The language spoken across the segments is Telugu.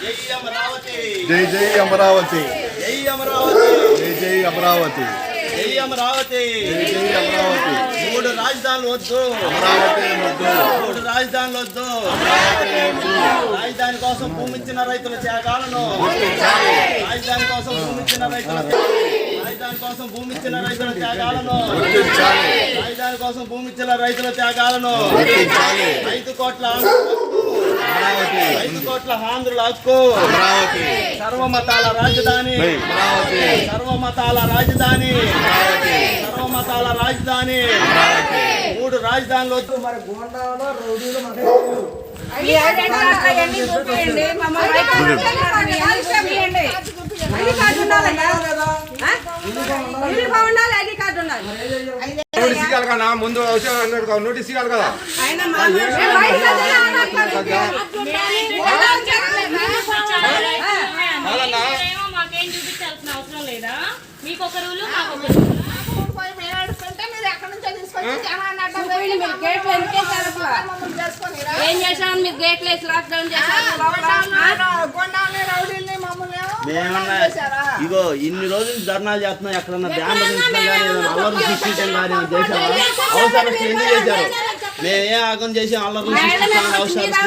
జై జై అమరావతి జై అమరావతి. జై జై అమరావతి. జై అమరావతి. జై జై అమరావతి. మూడు రాజధానులు వద్దు. అమరావతి వద్దు? మూడు రాజధానులు వద్దు. రాజధాని కోసం భూమిచ్చిన రైతుల త్యాగాలను. రాజధాని కోసం భూమిచ్చిన రైతుల రాజధాని కోసం భూమిచ్చిన రైతుల త్యాగాలను గుర్తించాలి రాజధాని కోసం భూమిచ్చిన రైతుల త్యాగాలను గుర్తించాలి ఐదు కోట్ల ఐదు కోట్ల ఆంధ్రుల హక్కు సర్వమతాల రాజధాని సర్వమతాల రాజధాని సర్వమతాల రాజధాని మూడు రాజధానులు వద్దు మరి గోండాలో రౌడీలు మనకి ఐడి కార్డు ఉండాలి కదా? ఆ? యూనిఫామ్ ఉండాలి, ఐడి కార్డు ఉండాలి. నోటీస్ ఇవ్వాలి కదా ముందు నోటీస్ ఇవ్వాలి కదా. మాకేం చూపించాల్సిన అవసరం లేదా? మీకు ఒక రూలు మాకు ఒక రూలు చూపించండి, మీరు గేట్లు ఎందుకు వేశారు అసలు? ఏం చేశారు మీరు గేట్లు వేసి లాక్డౌన్ చేశారు? ఇగో ఇన్ని రోజులు ధర్నాలు చేస్తున్నాం ఎక్కడన్నా డ్యామ్ అల్లరి సృష్టించడం కానీ చేశారా అరెస్ట్ ఎందుకు చేశారు? మేము ఏ ఆగం చేసి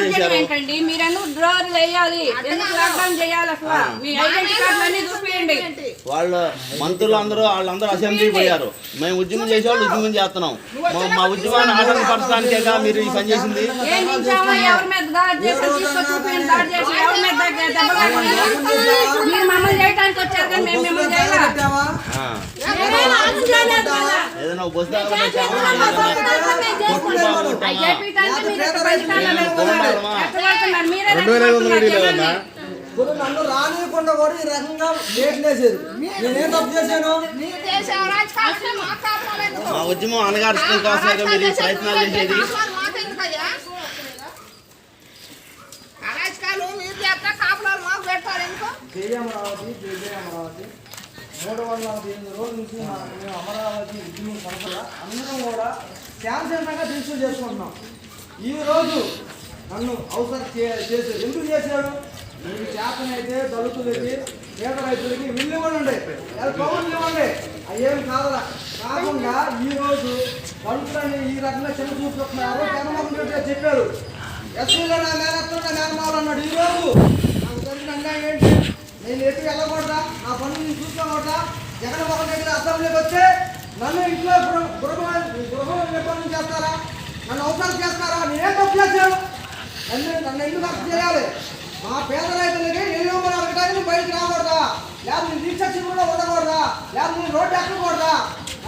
చేశారు. ఏంటండి మీరನ್ನು డోర్ వేయాలి ఎందుకు లాక్డౌన్ చేయాలి అసలు? మీ ఐడెంటి కార్డులు అన్ని చూపియండి. వాళ్ళు మంత్రులు అందరూ వాళ్ళందరూ అసెంబ్లీ పోయారు. మేము ఉద్యమం చేసే వాళ్ళు ఉద్యమం చేస్తున్నాం. మా- మా ఉద్యమాన్ని ఆటంకపరచడానికేగా మీరు ఈ పని చేసింది? ఏం నిమిషమో ఎవరి మీద దాడి చేసి తీసుకొని చూపించండి దాడి చేసి ఎవరి మీద దగ్గర దెబ్బ తగలింది? మీరు మమ్మల్ని చేయడానికి వచ్చారు కానీ మేము మిమ్మల్ని ఆ. కొట్టుడు బాగుంటామా? రెండు వేల ఐదు వందల లేదన్నా ఇప్పుడు నన్ను రానియకుండా కూడా ఈ రకంగా వేసారు నేనేం తప్పు చేశాను మా ఉద్యమం అనగార్చడం కోసమే మీరు ప్రయత్నాలు చేసేది జై అమరావతి జై జై అమరావతి మూడు వందల నలభై ఎనిమిది రోజుల నుంచి మేము అమరావతి ఉద్యమం కొనసాగా అందరం కూడా శాంతంగా తీసుకుని చేసుకుంటున్నాం ఈ రోజు నన్ను అవసరం చేసేది ఎందుకు చేశాడు మీకు చేతనైతే దళితులకి పేద రైతులకి విల్లు ఇవ్వండి పవన్ ఇవ్వండి అయ్యేం కాదరా కాకుండా ఈ రోజు ఈ రకంగా చిన్న చూపుతున్నారు జగన్మోహన్ రెడ్డి గారు చెప్పారు ఎస్సీలో నా మేనత్తున్న మేనమాలు అన్నాడు ఈ నాకు తెలిసిన అన్యాయం ఏంటి నేను ఎటు వెళ్ళకూడదా? నా పనులు నేను చూసుకోకూడదా? జగన్మోహన్ రెడ్డి అసెంబ్లీకి వస్తే నన్ను ఇంట్లో గృహ గృహ నిర్మాణం చేస్తారా? నన్ను అవసరం చేస్తారా? నేనేం తప్పు చేశాను? నన్ను నన్ను ఎందుకు అర్థం చేయాలి? మా పేద రైతులకి ఏదో అడగడానికి బయటకు రాకూడదా? లేదా నేను దీక్ష కూడా ఉండకూడదా? లేదా నేను రోడ్డు ఎక్కకూడదా?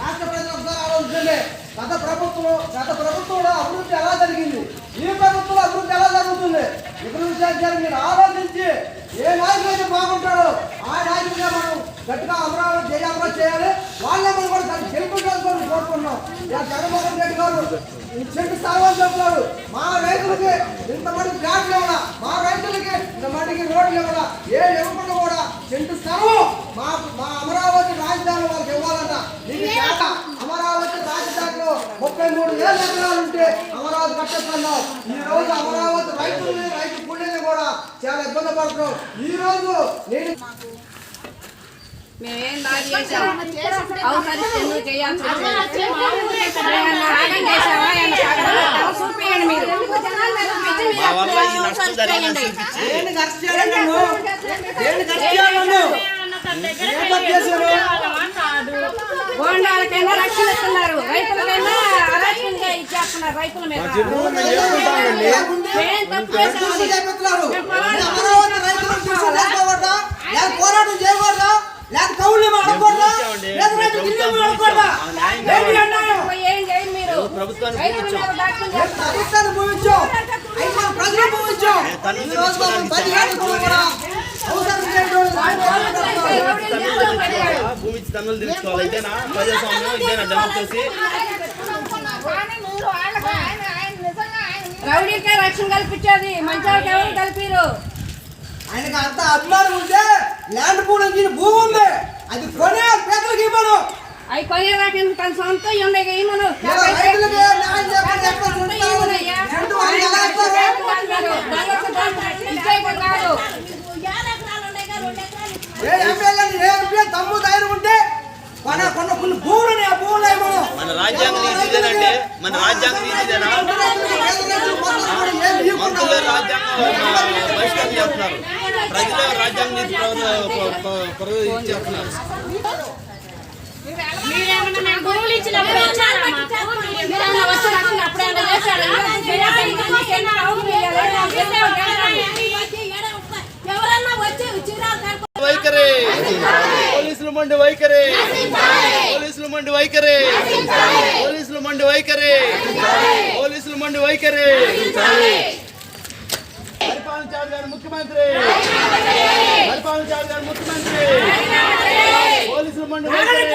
రాష్ట్ర ప్రజలు ఒకసారి ఆలోచించండి. గత ప్రభుత్వం గత ప్రభుత్వంలో అభివృద్ధి ఎలా జరిగింది? ఈ ప్రభుత్వంలో అభివృద్ధి ఎలా జరుగుతుంది? ఇక్కడ విషయాలు మీరు ఆలో ఏ నాయకుడు అయితే బాగుంటాడో ఆ నాయకుడిగా మనం గట్టిగా అమరావతి జయ అమరావతి చేయాలి. వాళ్ళే మనం కూడా దాన్ని గెలుపుకోవాలని కోరుకుంటున్నాం. ఇలా జగన్మోహన్ రెడ్డి గారు చెట్టు స్థాయిని చెప్తున్నారు. మా రైతులకి ఇంతమంది ప్లాట్లు ఇవ్వడా మా రైతులకి ఇంతమందికి రోడ్లు ఇవ్వడా ఏ ఇవ్వకుండా కూడా చెంటు స్థలం మా మా అమరావతి రాజధాని వాళ్ళకి ఇవ్వాలన్న అమరావతి రాజధానిలో ముప్పై మూడు వేల ఎకరాలు ఉంటే అమరావతి కట్టేస్తున్నాం ఈ రోజు అమరావతి రైతులు రైతు కూడా చాలా ఇబ్బంది పడుతున్నాం. ఈ రోజు నేను మేమేం చేయాల్సి మీరు ఖర్చు చేయాలి ఖర్చు చేయాలి గోండాలకైనా రక్షణ ఇస్తున్నారు. రైతులకైనా అరక్షణగా ఇచ్చేస్తున్నారు రైతుల మీద. తప్పు పోరాటం చేయకూడదా? లేక అడగకూడదా? లేక రైతు అడగకూడదా? ఏం చేయండి మీరు? ప్రభుత్వాన్ని భూమించాం. ప్రజలు భూమించాం. ఈ రోజు మనం పదిహేను కూడా అవసరం లేనటువంటి భూమి ఇచ్చి తన్నులు తీర్చుకోవాలి ఇదేనా ప్రజాస్వామ్యం ఇదేనా డెమోక్రసీ రౌడీకే రక్షణ కల్పించేది. మంచి ఎవరు కలిపిరు? ఆయనకు అంత అభిమానం ఉంటే ల్యాండ్ పూల్ భూమి ఉంది. అది కొనే పేదలకు ఇవ్వను. అవి కొనేదాకా తన సొంత ఉన్నాయి ఇవ్వను తమ్ము తయారు ఉంటే కొన కొన్న కొన్ని భూమి రాజ్యాంగ నీతి ఇదేనంటే మన రాజ్యాంగ నీతి ఇదేనా? మంత్రులే రాజ్యాంగం బహిష్కరణ చేస్తున్నారు. ప్రజలే రాజ్యాంగ నీతి చేస్తున్నారు వైఖరి పోలీసులు మండి వైఖరి. పోలీసులు మండి వైఖరి. పోలీసులు మండి వైఖరి. పోలీసులు మండి వైఖరి. పరిపాలించాలి గారు ముఖ్యమంత్రి. పరిపాలించాలి గారు ముఖ్యమంత్రి. పోలీసులు మండి వైఖరి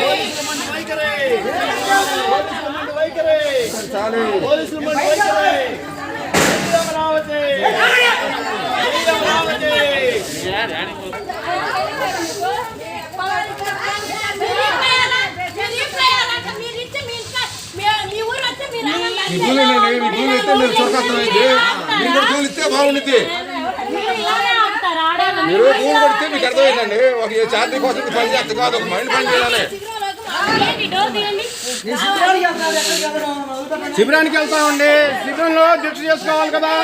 పోలీసులు మండి వైఖరి పోలీసులు మండి వైఖరి పోలీసులు మండి వైఖరి జై అమరావతి జై అమరావతి ఇస్తే చొరకత్తమైంది మీరు ఇస్తే మీరు కొడితే మీకు అర్థమైందండి. ఒక ఛార్జీ కోసం పని చేస్తే కాదు ఒక మైండ్ పని చేయాలి. శిబిరానికి వెళ్తామండి. శిబిరంలో దీక్ష చేసుకోవాలి కదా.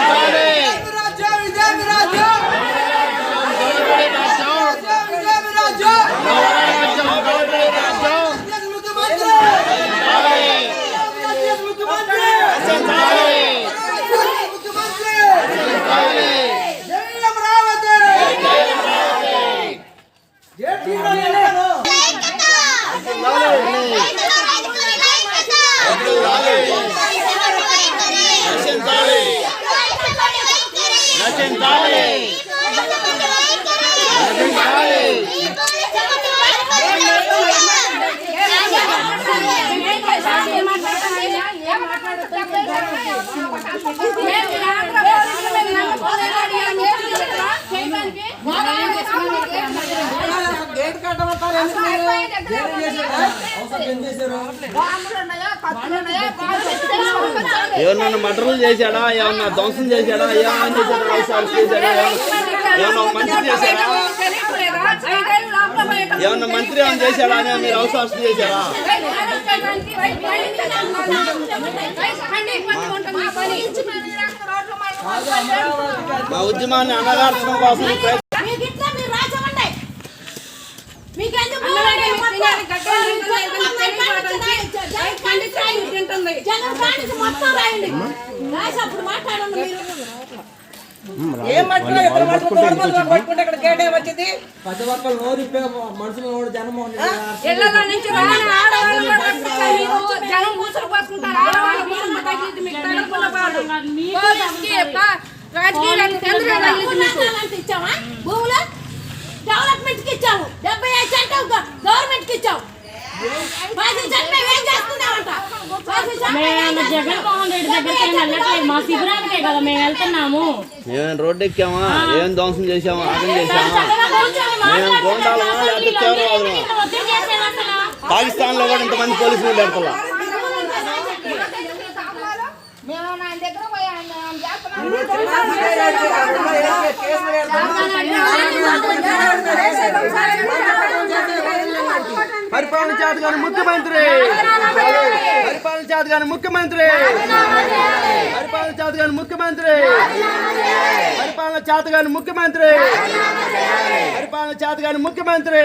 Amen. ఏమన్నా మటర్లు చేశాడా ఏమన్నా ధ్వంసం చేశాడా ఏమన్నా చేశాడా ఏమన్నా- మంత్రి చేశాడా ఏమన్నా మంత్రి ఏమన్నా చేశాడా అని మీరు అవసరం చేశారా మా ఉద్యమాన్ని అనగార్చడం కోసం ఈ ప్రయత్నం అప్పుడు మాట్లాడండి మీరు ఏం పట్టుకున్నా ఇద్దరు? పట్టుకుంటే ఇక్కడ గేట్ ఏం వచ్చింది. ప్రతి ఒక్కరు నోరు మనుషులు నుంచి కూడా జనం పోసుకుంటారు. ఇచ్చావా? భూములు? కి ఇచ్చావు. డెబ్బై ఐదు సెంటర్ గవర్నమెంట్కి ఇచ్చావు. మేము జగన్మోహన్ రెడ్డి దగ్గరికి ఏం వెళ్ళట్లేదు మా శిబిరానికే కదా మేము వెళ్తున్నాము. ఏమైనా రోడ్డు ఎక్కామా? ఏం ధ్వంసం చేశామా? ఆగం కూర్చొని మేము గోండాలమా లేకపోతే పాకిస్తాన్లో కూడా ఇంతమంది పోలీసులు పెడతలా మేము నా దగ్గర పోయి ఆయన చేస్తున్నాం పరిపాలన చేత గాని ముఖ్యమంత్రి. పరిపాలన చేత గాని ముఖ్యమంత్రి. పరిపాలన చేత గాని ముఖ్యమంత్రి. పరిపాలన చేత గాని ముఖ్యమంత్రి. పరిపాలన చేత గాని ముఖ్యమంత్రి.